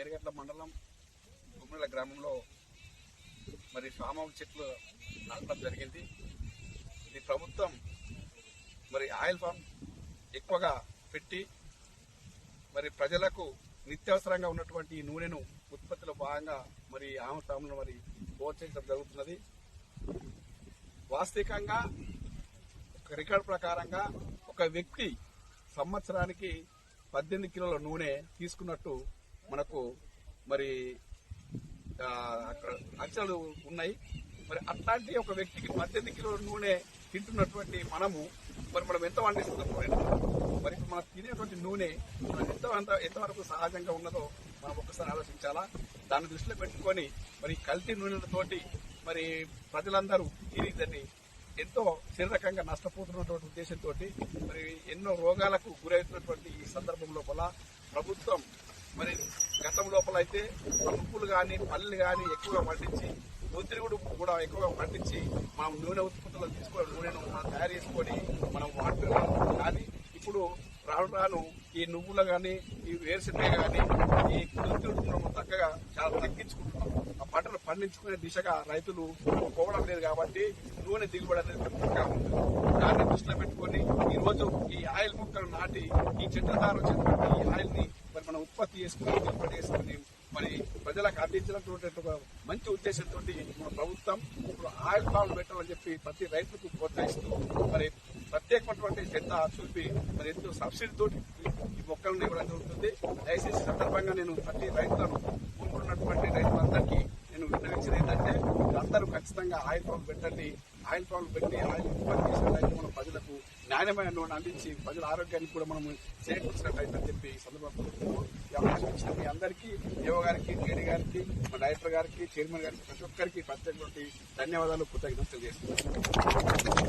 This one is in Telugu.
కేరగట్ల మండలం గుమ్మల గ్రామంలో మరి ఫామ్ చెట్లు నాటడం జరిగింది. ఇది ప్రభుత్వం మరి ఆయిల్ ఫామ్ ఎక్కువగా పెట్టి మరి ప్రజలకు నిత్యావసరంగా ఉన్నటువంటి ఈ నూనెను ఉత్పత్తిలో భాగంగా మరి ఆమె ఫామ్ను మరి ప్రోత్సహించడం జరుగుతున్నది. వాస్తవికంగా ఒక రికార్డు ప్రకారంగా ఒక వ్యక్తి సంవత్సరానికి పద్దెనిమిది కిలోల నూనె తీసుకున్నట్టు మనకు మరి అక్కడ అంచనాలు ఉన్నాయి. మరి అట్లాంటి ఒక వ్యక్తికి పద్దెనిమిది కిలోల నూనె తింటున్నటువంటి మనము మరి మనం ఎంత వండిస్తున్నాం మరి మనం తినేటువంటి నూనె మనం ఎంత ఎంత ఎంతవరకు సహజంగా ఉన్నదో మనం ఒక్కసారి ఆలోచించాలా? దాన్ని దృష్టిలో పెట్టుకొని మరి కల్తీ నూనెలతోటి మరి ప్రజలందరూ తిరిగి దాన్ని ఎంతో శరీరకంగా నష్టపోతున్నటువంటి ఉద్దేశంతో మరి ఎన్నో రోగాలకు గురవుతున్నటువంటి ఈ సందర్భం లోపల ప్రభుత్వం మరి లోపల అయితే పప్పులు కానీ పళ్ళు కానీ ఎక్కువగా పండించి ఒత్తిడి కూడా ఎక్కువగా పండించి మనం నూనె ఉత్పత్తులు తీసుకొని నూనెను మనం తయారు చేసుకొని మనం వాడుతున్నాం. కానీ ఇప్పుడు రాను రాను ఈ నువ్వులు కానీ ఈ వేరుశెనగ కానీ ఈ కుదురుతుడు మనం చక్కగా చాలా తగ్గించుకుంటున్నాం. ఆ పంటను పండించుకునే దిశగా రైతులు పోవడం లేదు కాబట్టి నూనె దిగుబడి అనేది తక్కువగా ఉంటుంది. దాన్ని దృష్టిలో పెట్టుకొని ఈ రోజు ఈ ఆయిల్ మొక్కలు నాటి ఈ చెట్ల ద్వారా ఈ ఆయిల్ మనం ఉత్పత్తి మరి ప్రజలకు అందించినటువంటి ఒక మంచి ఉద్దేశంతో మన ప్రభుత్వం ఇప్పుడు ఆయిల్ పాలు పెట్టాలని చెప్పి ప్రతి రైతులకు ప్రోత్సహిస్తూ మరి ప్రత్యేకమైనటువంటి శ్రద్ధ చూపి మరి ఎంతో సబ్సిడీ తోటి ఈ మొక్కలను ఇవ్వడం జరుగుతుంది. దయచేసి సందర్భంగా నేను ప్రతి రైతులను ఉంటున్నటువంటి రైతులందరికీ నేను విన్నవించేది ఏంటంటే అందరూ ఖచ్చితంగా ఆయిల్ పంప్ పెట్టండి. ఆయిల్ పంప్ పెట్టి ఆయిల్ ఉత్పత్తి చేసినట్లయితే మనం ప్రజలకు నాణ్యమైన నూనె అందించి ప్రజల ఆరోగ్యానికి కూడా మనం చేకూర్చినట్లయితే అని చెప్పి ఈ సందర్భంగా మీ అందరికీ దేవ గారికి కేడీ గారికి మా డైరెక్టర్ గారికి చైర్మన్ గారికి ప్రతి ఒక్కరికి ప్రత్యేకమైన ధన్యవాదాలు కృతజ్ఞతలు తెలియజేస్తున్నాను.